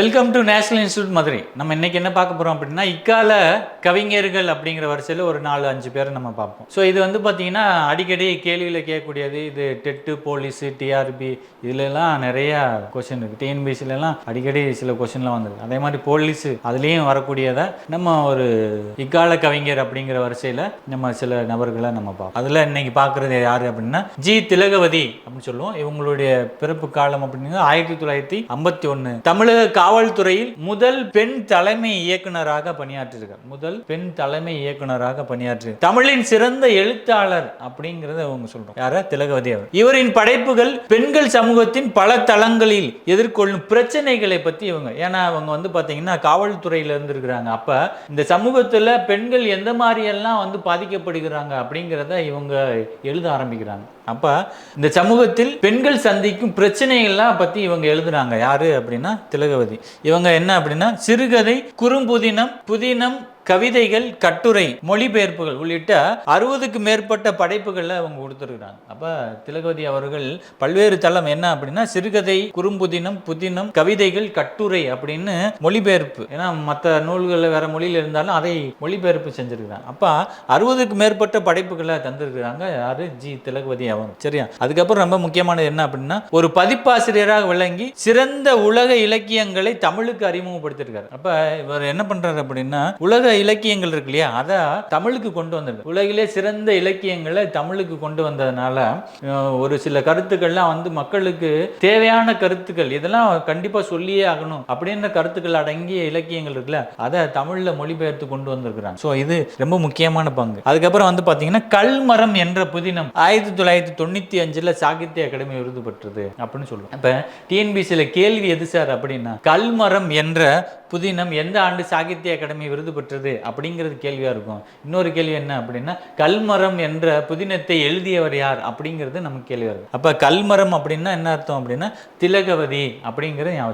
Welcome to national institute Madurai நம்ம இன்னைக்கு என்ன பார்க்க போறோம் அப்படின்னா இக்கால கவிஞர்கள் அப்படிங்கிற வரிசையில் ஒரு நாலு அஞ்சு பேரை நம்ம பார்ப்போம். ஸோ இது வந்து பார்த்தீங்கன்னா அடிக்கடி கேள்வியில் கேட்கக்கூடியது இது டெட்டு போலீஸு டிஆர்பி இதுலலாம் நிறைய கொஷின் இருக்கு. டிஎன்பிசிலலாம் அடிக்கடி சில கொஷின்லாம் வந்திருக்கு. அதே மாதிரி போலீஸு அதுலேயும் வரக்கூடியதை நம்ம ஒரு இக்கால கவிஞர் அப்படிங்கிற வரிசையில் நம்ம சில நபர்களை நம்ம பார்ப்போம். அதில் இன்னைக்கு பார்க்குறது யார் அப்படின்னா ஜி திலகவதி அப்படின்னு சொல்லுவோம். இவங்களுடைய பிறப்பு காலம் அப்படிங்கிறது ஆயிரத்தி தொள்ளாயிரத்தி ஐம்பத்தி ஒன்று தமிழக காவல்துறையில் முதல் பெண் தலைமை இயக்குனராக பணியாற்றிருக்கார் முதல் பெண் தலைமை இயக்குனராக பணியாற்றி. தமிழின் சிறந்த எழுத்தாளர் அப்படிங்கறத அவங்க சொல்றோம். யார? திலகவதி அவர். இவரின் படைப்புகள் பெண்கள் சமூகத்தின் பல தளங்களில் எதிர்கொள்ளும் பிரச்சனைகளை பத்தி இவங்க. ஏன்னா அவங்க வந்து பாத்தீங்கன்னா காவல்துறையில இருந்திருக்கிறாங்க. அப்ப இந்த சமூகத்துல பெண்கள் எந்த மாதிரி எல்லாம் வந்து பாதிக்கப்படுகிறாங்க அப்படிங்கிறத இவங்க எழுத ஆரம்பிக்கிறாங்க. அப்போ இந்த சமூகத்தில் பெண்கள் சந்திக்கும் பிரச்சனைகள்லாம் பற்றி இவங்க எழுதுனாங்க. யாரு அப்படின்னா திலகவதி. இவங்க என்ன அப்படின்னா சிறுகதை குறும்புதினம் புதினம் கவிதைகள் கட்டுரை மொழிபெயர்ப்புகள் உள்ளிட்ட அறுபதுக்கு மேற்பட்ட படைப்புகளை அவங்க கொடுத்துருக்குறாங்க. அப்போ திலகவதி அவர்கள் பல்வேறு தளம் என்ன அப்படின்னா சிறுகதை குறும்புதினம் புதினம் கவிதைகள் கட்டுரை அப்படின்னு மொழிபெயர்ப்பு. ஏன்னா மற்ற நூல்களில் வேற மொழியில் இருந்தாலும் அதை மொழிபெயர்ப்பு செஞ்சிருக்கிறாங்க. அப்போ அறுபதுக்கு மேற்பட்ட படைப்புகளை தந்திருக்கிறாங்க யாரு? ஜி. திலகவதி அவங்க. சரியா? அதுக்கப்புறம் ரொம்ப முக்கியமானது என்ன அப்படின்னா ஒரு பதிப்பாசிரியராக விளங்கி சிறந்த உலக இலக்கியங்களை தமிழுக்கு அறிமுகப்படுத்தியிருக்காரு அப்ப இவர் என்ன பண்றாரு அப்படின்னா உலக இலக்கியங்கள் இருக்கு இல்லையா? அதை தமிழுக்கு கொண்டு வந்தது உலகிலே சிறந்த இலக்கியங்களை தமிழுக்கு கொண்டு வந்ததுனால ஒரு சில கருத்துக்கள்லாம் வந்து மக்களுக்கு தேவையான கருத்துக்கள் இதெல்லாம் கண்டிப்பாக சொல்லியே ஆகணும் அப்படின்ற கருத்துக்கள் அடங்கிய இலக்கியங்கள் இருக்குல்ல அதை தமிழில் மொழிபெயர்த்து கொண்டு வந்திருக்கிறாங்க. ஸோ இது ரொம்ப முக்கியமான பங்கு. அதுக்கப்புறம் வந்து பார்த்தீங்கன்னா கல்மரம் என்ற புதினம் ஆயிரத்தி தொள்ளாயிரத்தி தொண்ணூத்தி அஞ்சுல சாகித்ய அகாடமி விருது பெற்றது அப்படின்னு சொல்லுவோம் இப்போ டிஎன்பிசியில் கேள்வி எது சார் அப்படின்னா கல்மரம் என்ற புதினம் எந்த ஆண்டு சாகித்ய அகாடமி விருது பெற்றது? அப்படிங்கிறது கேள்வியா இருக்கும். இன்னொரு கேள்வி என்ன அப்படின்னா கல்மரம் என்ற புதினத்தை எழுதியவர் யார் அப்படிங்கிறது நமக்கு கேள்வியாக இருக்கும். அப்ப கல்மரம் அப்படின்னா என்ன அர்த்தம் அப்படின்னா திலகவதி அப்படிங்கிறத ஞாபகம்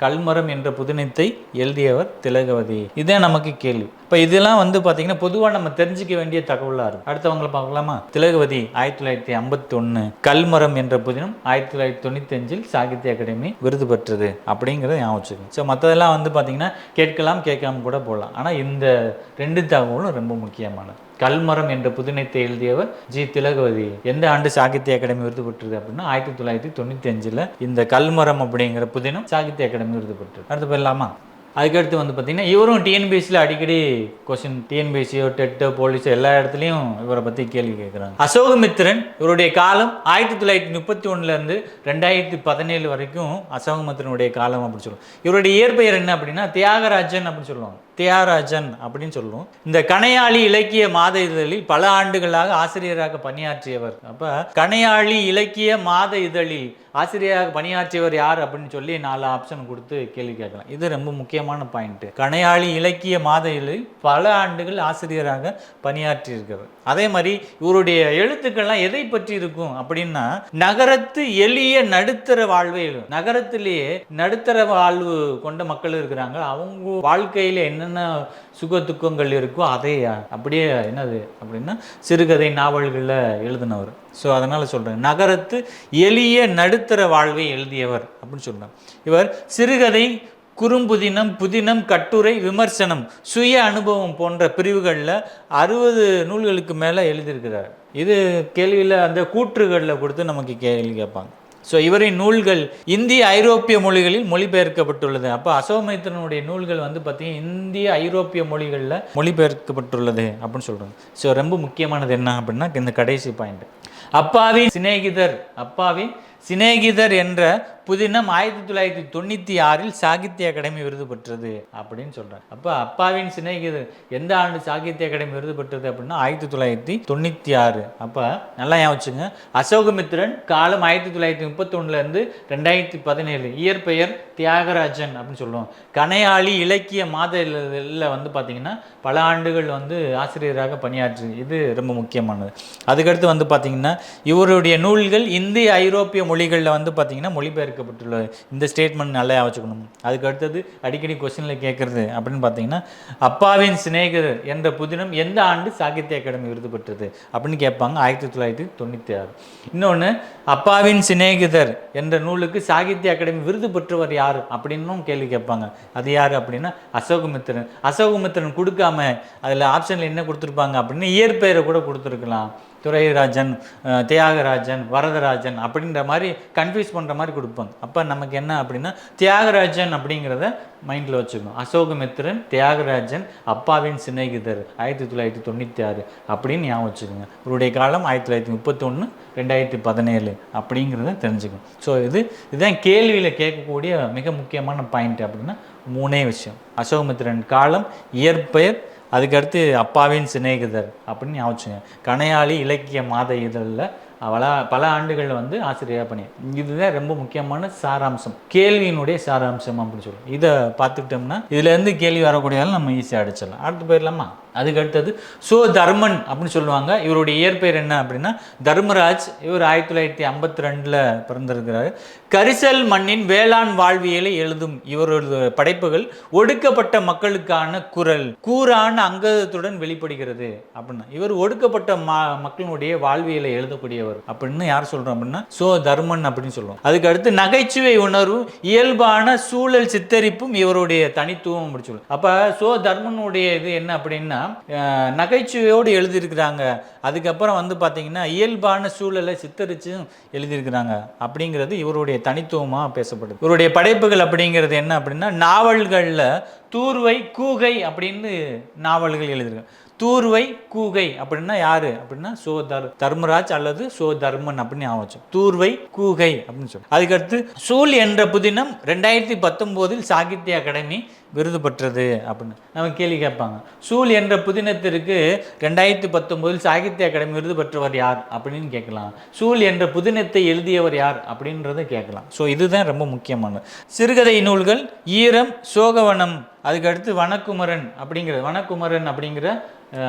கல்மரம் என்ற புதினத்தை எழுதியவர் திலகவதி. இதே நமக்கு கேள்வி. இப்போ இதெல்லாம் வந்து பார்த்தீங்கன்னா பொதுவாக நம்ம தெரிஞ்சுக்க வேண்டிய தகவலாக இருக்கும். அடுத்தவங்களை பார்க்கலாமா? திலகவதி ஆயிரத்தி தொள்ளாயிரத்தி ஐம்பத்தி ஒன்று கல்மரம் என்ற புதினம் ஆயிரத்தி தொள்ளாயிரத்தி தொண்ணூத்தி அஞ்சில் சாகித்ய அகாடமி விருது பெற்றது அப்படிங்கிறத ஞாபகம் வச்சுக்கோங்க. ஸோ மற்றதெல்லாம் வந்து பார்த்தீங்கன்னா கேட்கலாம் கேட்காம கூட போகலாம். ஆனால் இந்த ரெண்டு தகவலும் ரொம்ப முக்கியமானது. கல்மரம் என்ற புதினத்தை எழுதியவர் ஜி திலகவதி. எந்த ஆண்டு சாகித்ய அகாடமி விருது பெற்றது அப்படின்னா ஆயிரத்தி தொள்ளாயிரத்தி தொண்ணூற்றி அஞ்சில் இந்த கல்மரம் அப்படிங்கிற புதினம் சாகித்ய அகாடமி விருது பெற்றது. அடுத்து போயிடலாமா? அதுக்கடுத்து வந்து பார்த்தீங்கன்னா இவரும் டிஎன்பிஎஸ்சியில் அடிக்கடி கொஸ்டின் டிஎன்பிஎஸ்சியோ டெட்டோ போலீஸோ எல்லா இடத்துலையும் இவரை பற்றி கேள்வி கேட்குறாங்க. அசோகமித்திரன் இவருடைய காலம் ஆயிரத்தி தொள்ளாயிரத்தி முப்பத்தி ஒன்றுலேருந்து ரெண்டாயிரத்தி பதினேழு வரைக்கும் அசோகமித்திரனுடைய காலம் அப்படின்னு சொல்லுவோம் இவருடைய இயற்பெயர் என்ன அப்படின்னா தியாகராஜன் அப்படின்னு சொல்லுவாங்க. தியாராஜன் அப்படின்னு சொல்லுவோம். இந்த கணையாளி இலக்கிய மாத இதழில் பல ஆண்டுகளாக ஆசிரியராக பணியாற்றியவர். அப்ப கணையாளி இலக்கிய மாத இதழில் ஆசிரியராக பணியாற்றியவர் யார் அப்படின்னு சொல்லி நாலு ஆப்ஷன் கொடுத்து கேள்வி கேட்கலாம். இது ரொம்ப முக்கியமான பாயிண்ட் கணையாளி இலக்கிய மாத இதழில் பல ஆண்டுகள் ஆசிரியராக பணியாற்றி இருக்கிறார் அதே மாதிரி இவருடைய எழுத்துக்கள்லாம் எதை பற்றி இருக்கும் அப்படின்னா நகரத்து எளிய நடுத்தர வாழ்வை. நகரத்திலேயே நடுத்தர வாழ்வு கொண்ட மக்கள் இருக்கிறாங்க. அவங்க வாழ்க்கையில என்னென்ன சுக துக்கங்கள் இருக்கோ அதை அப்படியே என்னது அப்படின்னா சிறுகதை நாவல்களில் எழுதினவர். ஸோ அதனால் சொல்கிறேன் நகரத்து எளிய நடுத்தர வாழ்வை எழுதியவர் அப்படின்னு சொல்கிறார் இவர் சிறுகதை குறும்புதினம் புதினம் கட்டுரை விமர்சனம் சுய அனுபவம் போன்ற பிரிவுகளில் அறுபது நூல்களுக்கு மேலே எழுதியிருக்கிறார். இது கேள்வியில் அந்த கூற்றுகளில் கொடுத்து நமக்கு கேள்வி கேட்பாங்க. ஸோ இவரின் நூல்கள் இந்திய ஐரோப்பிய மொழிகளில் மொழிபெயர்க்கப்பட்டுள்ளது. அப்போ அசோகமைத்திரனுடைய நூல்கள் வந்து பார்த்தீங்கன்னா இந்திய ஐரோப்பிய மொழிகளில் மொழிபெயர்க்கப்பட்டுள்ளது அப்படின்னு சொல்கிறாங்க ஸோ ரொம்ப முக்கியமானது என்ன அப்படின்னா இந்த கடைசி பாயிண்ட் அப்பாவின் சிநேகிதர் அப்பாவின் சிநேகிதர் என்ற புதினம் ஆயிரத்தி தொள்ளாயிரத்தி தொண்ணூற்றி ஆறில் சாகித்ய அகாடமி விருது பெற்றது அப்படின்னு சொல்கிறார் அப்போ அப்பாவின் சிநேகிதர் எந்த ஆண்டு சாகித்ய அகாடமி விருது பெற்றது அப்படின்னா ஆயிரத்தி தொள்ளாயிரத்தி தொண்ணூற்றி ஆறு. அப்போ நல்லா ஞாபகம் வச்சுங்க. அசோகமித்திரன் காலம் ஆயிரத்தி தொள்ளாயிரத்தி முப்பத்தொன்னுலேருந்து ரெண்டாயிரத்தி பதினேழு. இயற்பெயர் தியாகராஜன் அப்படின்னு சொல்லுவோம். கனையாளி இலக்கிய மாத வந்து பார்த்தீங்கன்னா பல ஆண்டுகள் வந்து ஆசிரியராக பணியாற்று இது ரொம்ப முக்கியமானது. அதுக்கடுத்து வந்து பார்த்தீங்கன்னா இவருடைய நூல்கள் இந்திய ஐரோப்பிய மொழிகளில் வந்து பார்த்தீங்கன்னா மொழிபெயர்க்க சேர்க்கப்பட்டுள்ளது இந்த ஸ்டேட்மெண்ட் நல்லா வச்சுக்கணும். அதுக்கு அடுத்தது அடிக்கடி கொஸ்டினில் கேட்குறது அப்படின்னு பார்த்தீங்கன்னா அப்பாவின் சிநேகர் என்ற புதினம் எந்த ஆண்டு சாகித்ய அகாடமி விருது பெற்றது அப்படின்னு கேட்பாங்க. ஆயிரத்தி தொள்ளாயிரத்தி தொண்ணூற்றி ஆறு. இன்னொன்று அப்பாவின் சிநேகிதர் என்ற நூலுக்கு சாகித்ய அகாடமி விருது பெற்றவர் யார் அப்படின்னும் கேள்வி கேட்பாங்க. அது யார் அப்படின்னா அசோகமித்திரன். அசோகமித்திரன் கொடுக்காம அதில் ஆப்ஷனில் என்ன கொடுத்துருப்பாங்க அப்படின்னு இயற்பெயரை கூட கொடுத்துருக்கலாம். துரைராஜன் தியாகராஜன் வரதராஜன் அப்படின்ற மாதிரி கன்ஃபியூஸ் பண்ணுற மாதிரி கொடுப்பாங்க. அப்போ நமக்கு என்ன அப்படின்னா தியாகராஜன் அப்படிங்கிறத மைண்டில் வச்சுக்கணும். அசோகமித்திரன் தியாகராஜன் அப்பாவின் சிநேகிதர் ஆயிரத்தி தொள்ளாயிரத்தி தொண்ணூற்றி ஆறு அப்படின்னு ஞாபகம் வச்சுக்கோங்க. இவருடைய காலம் ஆயிரத்தி தொள்ளாயிரத்தி முப்பத்தொன்று ரெண்டாயிரத்தி பதினேழு அப்படிங்கிறத தெரிஞ்சுக்கணும். ஸோ இது இதுதான் கேள்வியில் கேட்கக்கூடிய மிக முக்கியமான பாயிண்ட் அப்படின்னா மூணே விஷயம். அசோகமித்திரன் காலம் இயற்பெயர் அதுக்கடுத்து அப்பாவின் சிநேகிதர் அப்படின்னு ஞாபகம் கணையாளி இலக்கிய மாத இதழில் பல பல ஆண்டுகள் வந்து ஆசிரியராக பண்ணி இதுதான் ரொம்ப முக்கியமான சாராம்சம். கேள்வியினுடைய சாராம்சம் அப்படின்னு சொல்லுவோம். இதை பார்த்துக்கிட்டோம்னா இதுலேருந்து கேள்வி வரக்கூடியதால நம்ம ஈஸியாக அடிச்சிடலாம். அடுத்து போயிடலாமா? அதுக்கு அடுத்தது சோ தர்மன் அப்படின்னு சொல்லுவாங்க. இவருடைய இயற்பெயர் என்ன அப்படின்னா தர்மராஜ் இவர் ஆயிரத்தி தொள்ளாயிரத்தி ஐம்பத்தி ரெண்டில் பிறந்திருக்கிறார். கரிசல் மண்ணின் வேளாண் வாழ்வியலை எழுதும் இவரது படைப்புகள் ஒடுக்கப்பட்ட மக்களுக்கான குரல் கூறான அங்கத்துடன் வெளிப்படுகிறது அப்படின்னா இவர் ஒடுக்கப்பட்ட மா மக்களுடைய வாழ்வியலை எழுதக்கூடியவர் அப்படின்னு யார் சொல்கிறோம் அப்படின்னா சோ தர்மன் அப்படின்னு சொல்லுவோம். அதுக்கு அடுத்து நகைச்சுவை உணர்வும் இயல்பான சூழல் சித்தரிப்பும் இவருடைய தனித்துவம் அப்படி சொல்லுவோம். அப்போ சோ தர்மனுடைய இது என்ன அப்படின்னா நகைச்சுவையோடு எழுதியிருக்கிறாங்க. அதுக்கப்புறம் வந்து பார்த்தீங்கன்னா இயல்பான சூழலை சித்தரிச்சும் எழுதியிருக்கிறாங்க. அப்படிங்கிறது இவருடைய தனித்துவமாக பேசப்படுது. இவருடைய படைப்புகள் அப்படிங்கிறது என்ன அப்படின்னா நாவல்களில் தூர்வை கூகை அப்படின்னு நாவல்கள் எழுதியிருக்காங்க. தூர்வை கூகை அப்படின்னா யாரு? அப்படின்னா சோ தர் தர்மராஜ் அல்லது சோ தர்மன் அப்படின்னு ஆவச்சோம் தூர்வை கூகை அப்படின்னு சொல்லி அதுக்கடுத்து சூல் என்ற புதினம் ரெண்டாயிரத்தி பத்தொம்போதில் சாகித்ய அகாடமி விருது பெற்றது அப்படின்னு. நம்ம கேள்வி கேட்பாங்க. சூல் என்ற புதினத்திற்கு ரெண்டாயிரத்தி பத்தொம்போதில் சாகித்ய அகாடமி விருது பெற்றவர் யார் அப்படின்னு கேட்கலாம். சூல் என்ற புதினத்தை எழுதியவர் யார் அப்படின்றத கேட்கலாம். ஸோ இதுதான் ரொம்ப முக்கியமானது. சிறுகதை நூல்கள் ஈரம் சோகவனம் அதுக்கடுத்து வனக்குமரன் அப்படிங்கிற வனக்குமரன் அப்படிங்கிற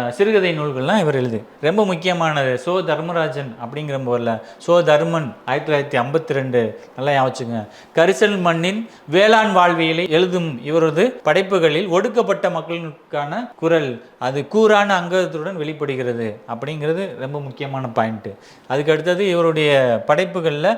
சிறுகதை நூல்கள்லாம் இவர் எழுது. ரொம்ப முக்கியமானது சோ தர்மராஜன் அப்படிங்கிற போரில் சோ தர்மன் ஆயிரத்தி தொள்ளாயிரத்தி ஐம்பத்தி ரெண்டு நல்லா ஞாபகம் கரிசல் மண்ணின் வேளாண் வாழ்வியலை எழுதும் இவரது படைப்புகளில் ஒடுக்கப்பட்ட மக்களுக்கான குரல் அது கூரான அங்கத்துடன் வெளிப்படுகிறது அப்படிங்கிறது ரொம்ப முக்கியமான பாயிண்ட்டு அதுக்கு அடுத்தது இவருடைய படைப்புகளில்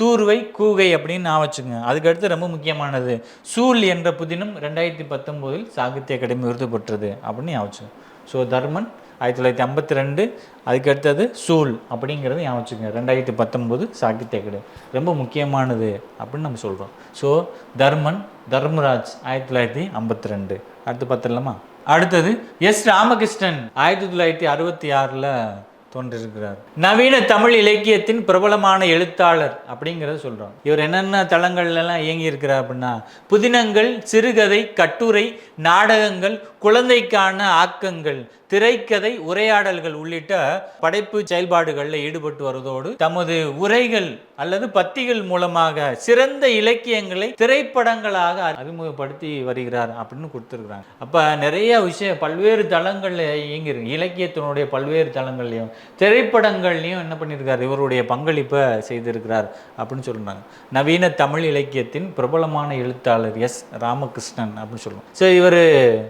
தூர்வை கூகை அப்படின்னு நான் வச்சுங்க அதுக்கடுத்து ரொம்ப முக்கியமானது. சூல் என்ற புதினம் ரெண்டாயிரத்தி பத்தொம்போதில் சாகித்ய அகாடமி விருது பெற்றது அப்படின்னு ஞாபகம் வச்சுங்க ஸோ தர்மன் ஆயிரத்தி தொள்ளாயிரத்தி ஐம்பத்தி ரெண்டு அதுக்கு அடுத்தது சூல் அப்படிங்கிறது ஞாபகம் வச்சுங்க ரெண்டாயிரத்தி பத்தொம்போது சாகித்ய அகாடமி. ரொம்ப முக்கியமானது அப்படின்னு நம்ம சொல்கிறோம் ஸோ தர்மன் தர்மராஜ் ஆயிரத்தி தொள்ளாயிரத்தி ஐம்பத்தி ரெண்டு. அடுத்து பார்த்துடலாமா? அடுத்தது எஸ். ராமகிருஷ்ணன் ஆயிரத்தி தொள்ளாயிரத்தி அறுபத்தி ஆறில் தோன்றிருக்கிறார். நவீன தமிழ் இலக்கியத்தின் பிரபலமான எழுத்தாளர் அப்படிங்கிறத சொல்கிறோம் இவர் என்னென்ன தளங்கள்லாம் எல்லாம் இயங்கி இருக்கிறார் அப்படின்னா புதினங்கள் சிறுகதை கட்டுரை நாடகங்கள் குழந்தைக்கான ஆக்கங்கள் திரைக்கதை உரையாடல்கள் உள்ளிட்ட படைப்பு செயல்பாடுகளில் ஈடுபட்டு வருவதோடு தமது உரைகள் அல்லது பத்திகள் மூலமாக சிறந்த இலக்கியங்களை திரைப்படங்களாக அறிமுகப்படுத்தி வருகிறார் அப்படின்னு கொடுத்துருக்குறாங்க. அப்போ நிறைய விஷயம் பல்வேறு தளங்களில் இயங்கிருக்கு இலக்கியத்தினுடைய பல்வேறு தளங்கள்லையும் திரைப்படங்கள்லையும் என்ன பண்ணியிருக்கார் இவருடைய பங்களிப்பை செய்திருக்கிறார் அப்படின்னு சொல்றாங்க. நவீன தமிழ் இலக்கியத்தின் பிரபலமான எழுத்தாளர் எஸ். ராமகிருஷ்ணன் அப்படின்னு சொல்லுவோம். ஸோ இவர்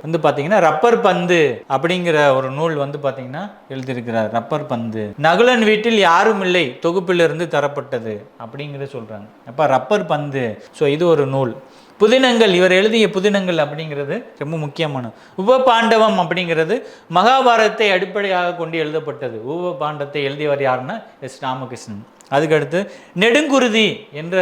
வந்து பார்த்தீங்கன்னா ரப்பர் பந்து அப்படிங்கிற ஒரு நூல் வந்து பார்த்தீங்கன்னா எழுதியிருக்கிறார் ரப்பர் பந்து. நகுலன் வீட்டில் யாரும் இல்லை தொகுப்பிலிருந்து தரப்பட்டது அப்படிங்கிறத சொல்றாங்க. அப்போ ரப்பர் பந்து. ஸோ இது ஒரு நூல். புதினங்கள் இவர் எழுதிய புதினங்கள் அப்படிங்கிறது ரொம்ப முக்கியமான உபபாண்டவம் அப்படிங்கிறது மகாபாரதத்தை அடிப்படையாக கொண்டு எழுதப்பட்டது. உபபாண்டத்தை எழுதியவர் யாருன்னா எஸ். ராமகிருஷ்ணன். அதுக்கடுத்து நெடுங்குருதி என்ற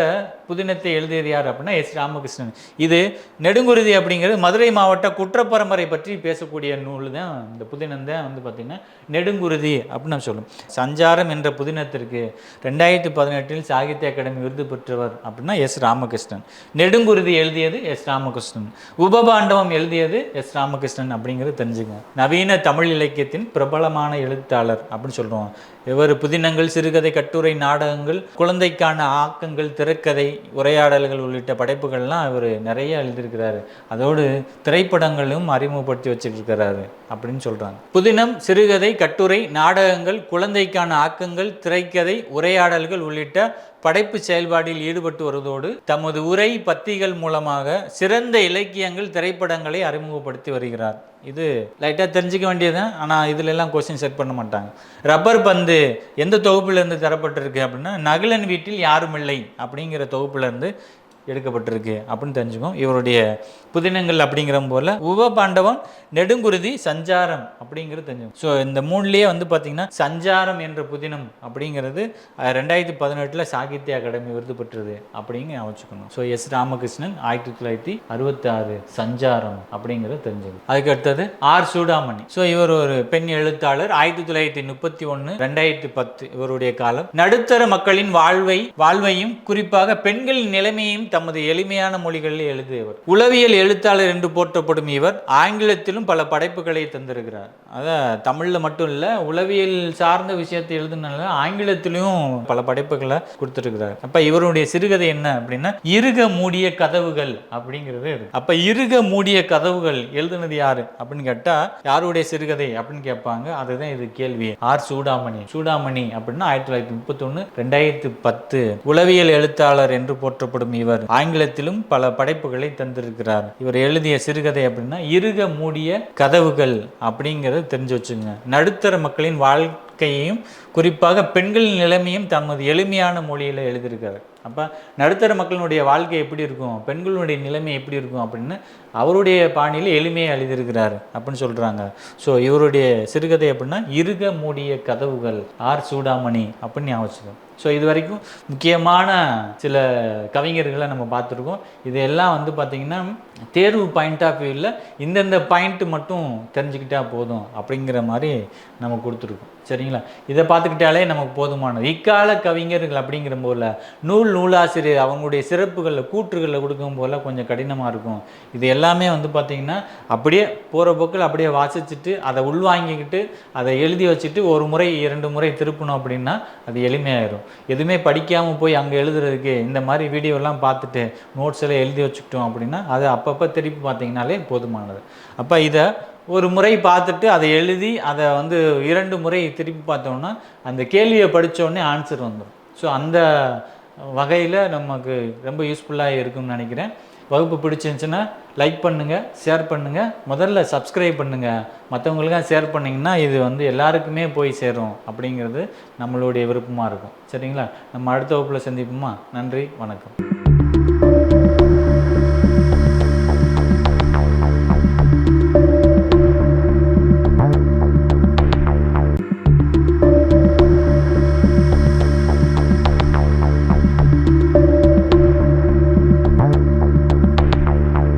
புதினத்தை எழுதியது யார் அப்படின்னா எஸ் ராமகிருஷ்ணன். இது நெடுங்குருதி அப்படிங்கிறது மதுரை மாவட்ட குற்றப்பரம்பரை பற்றி பேசக்கூடிய நூல் தான். இந்த புதினம் தான் வந்து பார்த்திங்கன்னா நெடுங்குருதி அப்படின்னு நம்ம சொல்லும் சஞ்சாரம் என்ற புதினத்திற்கு ரெண்டாயிரத்தி பதினெட்டில் சாகித்ய அகாடமி விருது பெற்றவர் அப்படின்னா எஸ் ராமகிருஷ்ணன். நெடுங்குருதி எழுதியது எஸ் ராமகிருஷ்ணன். உபபாண்டவம் எழுதியது எஸ் ராமகிருஷ்ணன் அப்படிங்கிறது தெரிஞ்சுங்க. நவீன தமிழ் இலக்கியத்தின் பிரபலமான எழுத்தாளர் அப்படின்னு சொல்கிறோம் இவர் புதினங்கள் சிறுகதை கட்டுரை நாடு நாடகங்கள் குழந்தைக்கான ஆக்கங்கள் திரைக்கதை உரையாடல்கள் உள்ளிட்ட படைப்புகள்லாம் இவர் நிறைய எழுதியிருக்கிறாரு. அதோடு திரைப்படங்களும் அறிமுகப்படுத்தி வச்சுட்டு இருக்கிறாரு அப்படின்னு சொல்கிறாங்க புதினம் சிறுகதை கட்டுரை நாடகங்கள் குழந்தைக்கான ஆக்கங்கள் திரைக்கதை உரையாடல்கள் உள்ளிட்ட படைப்பு செயல்பாட்டில் ஈடுபட்டு வருவதோடு தமது உரை பத்திகள் மூலமாக சிறந்த இலக்கியங்கள் திரைப்படங்களை அறிமுகப்படுத்தி வருகிறார். இது லைட்டாக தெரிஞ்சுக்க வேண்டியது ஆனால் இதில் எல்லாம் கொஸ்டின் செட் பண்ண மாட்டாங்க. ரப்பர் பந்து எந்த தொகுப்பிலிருந்து தரப்பட்டிருக்கு அப்படின்னா நகுலன் வீட்டில் யாரும் இல்லை அப்படிங்கிற தொகுப்பிலிருந்து எடுக்கப்பட்டிருக்கு அப்படின்னு தெரிஞ்சுக்கோம். இவருடைய புதினங்கள் அப்படிங்கிற போல உபபாண்டவம் நெடுங்குருதி சஞ்சாரம் அப்படிங்கிறது தெரிஞ்சுக்கும். ஸோ இந்த மூணுலேயே வந்து பார்த்திங்கன்னா சஞ்சாரம் என்ற புதினம் அப்படிங்கிறது ரெண்டாயிரத்தி பதினெட்டில் சாகித்ய அகாடமி விருது பெற்றது அப்படிங்க வச்சுக்கணும். ஸோ எஸ் ராமகிருஷ்ணன் ஆயிரத்தி தொள்ளாயிரத்தி அறுபத்தாறு சஞ்சாரம் அப்படிங்கிறது தெரிஞ்சது அதுக்கு அடுத்தது ஆர் சூடாமணி. ஸோ இவர் ஒரு பெண் எழுத்தாளர். ஆயிரத்தி தொள்ளாயிரத்தி முப்பத்தி ஒன்று ரெண்டாயிரத்தி பத்து இவருடைய காலம். நடுத்தர மக்களின் வாழ்வை வாழ்வையும் குறிப்பாக பெண்களின் நிலைமையையும் தமது எளிமையான மொழிகளில் எழுதியவர். உளவியல் எழுத்தாளர் என்று போற்றப்படும் இவர் ஆங்கிலத்திலும் பல படைப்புகளை தந்திருக்கிறார். அதான் தமிழில் மட்டும் இல்லை உளவியல் சார்ந்த விஷயத்தை எழுதுனால ஆங்கிலத்திலையும் பல படைப்புகளை கொடுத்துருக்கிறார். அப்போ இவருடைய சிறுகதை என்ன அப்படின்னா இருக மூடிய கதவுகள் அப்படிங்கிறது அப்போ இருக மூடிய கதவுகள் எழுதுனது யாரு அப்படின்னு கேட்டால் யாருடைய சிறுகதை அப்படின்னு கேட்பாங்க அதுதான் இது கேள்வி. ஆர். சூடாமணி. சூடாமணி அப்படின்னா ஆயிரத்தி தொள்ளாயிரத்தி முப்பத்தொன்னு ரெண்டாயிரத்தி பத்து. உளவியல் எழுத்தாளர் என்று போற்றப்படும் இவர் ஆங்கிலத்திலும் பல படைப்புகளை தந்திருக்கிறார். இவர் எழுதிய சிறுகதை அப்படின்னா இருக மூடிய கதவுகள் அப்படிங்கிறத தெரிஞ்சு வச்சுங்க நடுத்தர மக்களின் வாழ்க்கையையும் குறிப்பாக பெண்களின் நிலைமையும் தமது எளிமையான மொழியில் எழுதியிருக்காரு அப்போ நடுத்தர மக்களினுடைய வாழ்க்கை எப்படி இருக்கும்? பெண்களுடைய நிலைமை எப்படி இருக்கும் அப்படின்னு அவருடைய பாணியில் எளிமையாக எழுதியிருக்கிறாரு அப்படின்னு சொல்கிறாங்க ஸோ இவருடைய சிறுகதை அப்படின்னா இருக மூடிய கதவுகள் ஆர் சூடாமணி அப்படின்னு ஞாபகம் ஸோ இது வரைக்கும் முக்கியமான சில கவிஞர்களை நம்ம பார்த்துருக்கோம். இது எல்லாம் வந்து பார்த்திங்கன்னா தேர்வு பாயிண்ட் ஆஃப் வியூவில் இந்தந்த பாயிண்ட்டு மட்டும் தெரிஞ்சுக்கிட்டா போதும் அப்படிங்கிற மாதிரி நம்ம கொடுத்துருக்கோம். சரிங்களா? இதை பார்த்துக்கிட்டாலே நமக்கு போதுமானது. இக்கால கவிஞர்கள் அப்படிங்கிற போல நூல் நூலாசிரியர் அவங்களுடைய சிறப்புகளில் கூற்றுகளில் கொடுக்கும் போல கொஞ்சம் கடினமாக இருக்கும். இது எல்லாமே வந்து பார்த்திங்கன்னா அப்படியே போகிற போக்கில் அப்படியே வாசிச்சுட்டு அதை உள்வாங்கிக்கிட்டு அதை எழுதி வச்சுட்டு ஒரு முறை இரண்டு முறை திருப்பணும் அப்படின்னா அது எளிமையாயிரும். எதுவுமே படிக்காமல் போய் அங்கே எழுதுறதுக்கு இந்த மாதிரி வீடியோலாம் பார்த்துட்டு நோட்ஸ் எல்லாம் எழுதி வச்சுக்கிட்டோம் அப்படின்னா அதை அப்பப்போ திருப்பி பார்த்தீங்கனாலே போதுமானது. அப்போ இதை ஒரு முறை பார்த்துட்டு அதை எழுதி அதை வந்து இரண்டு முறை திருப்பி பார்த்தோம்னா அந்த கேள்வியை படித்தோடனே ஆன்சர் வந்துடும் ஸோ அந்த வகையில் நமக்கு ரொம்ப யூஸ்ஃபுல்லாக இருக்கும்னு நினைக்கிறேன். வகுப்பு பிடிச்சிருந்துச்சுன்னா லைக் பண்ணுங்கள் ஷேர் பண்ணுங்கள் முதல்ல சப்ஸ்கிரைப் பண்ணுங்கள் மற்றவங்களுக்கும் ஷேர் பண்ணிங்கன்னா இது வந்து எல்லாருக்குமே போய் சேரும் அப்படிங்கிறது நம்மளுடைய விருப்பமாக இருக்கும். சரிங்களா? நம்ம அடுத்த வகுப்பில் சந்திப்போமா? நன்றி வணக்கம்.